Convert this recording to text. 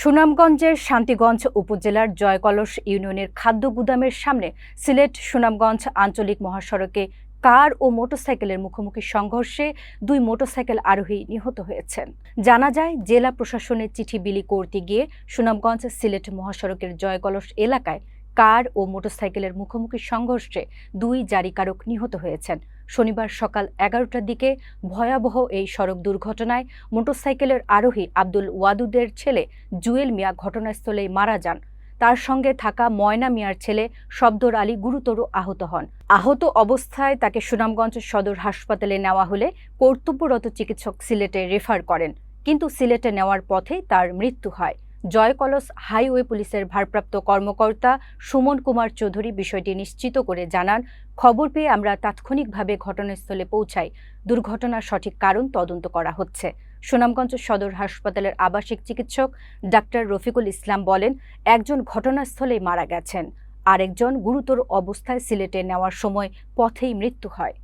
সুনামগঞ্জের শান্তিগঞ্জ উপজেলার জয়কলস ইউনিয়নের খাদ্য গুদামের সামনে সিলেট সুনামগঞ্জ আঞ্চলিক মহাসড়কে কার ও মোটরসাইকেলের মুখোমুখি সংঘর্ষে দুই মোটরসাইকেল আরোহী নিহত হয়েছেন। জানা যায়, জেলা প্রশাসনের চিঠি বিলি করতে গিয়ে সুনামগঞ্জ সিলেট মহাসড়কের জয়কলস এলাকায় কার ও মোটরসাইকেলের মুখোমুখি সংঘর্ষে দুই জারিকারক নিহত হয়েছেন। শনিবার সকাল এগারোটার দিকে ভয়াবহ এই সড়ক দুর্ঘটনায় মোটরসাইকেলের আরোহী আব্দুল ওয়াদুদের ছেলে জুয়েল মিয়া ঘটনাস্থলেই মারা যান। তার সঙ্গে থাকা ময়না মিয়ার ছেলে শব্দর আলী গুরুতর আহত হন। আহত অবস্থায় তাকে সুনামগঞ্জ সদর হাসপাতালে নেওয়া হলে কর্তব্যরত চিকিৎসক সিলেটে রেফার করেন। কিন্তু সিলেটে নেওয়ার পথে তার মৃত্যু হয়। জয়কলস হাইওয়ে পুলিশের ভারপ্রাপ্ত কর্মকর্তা সুমন কুমার চৌধুরী বিষয়টি নিশ্চিত করে জানান, খবর পেয়ে আমরা তাৎক্ষণিকভাবে ঘটনাস্থলে পৌঁছাই। দুর্ঘটনার সঠিক কারণ তদন্ত করা হচ্ছে। সুনামগঞ্জ সদর হাসপাতালের আবাসিক চিকিৎসক ডাক্তার রফিকুল ইসলাম বলেন, একজন ঘটনাস্থলেই মারা গেছেন। আরেকজন গুরুতর অবস্থায় সিলেটে নেওয়ার সময় পথেই মৃত্যু হয়।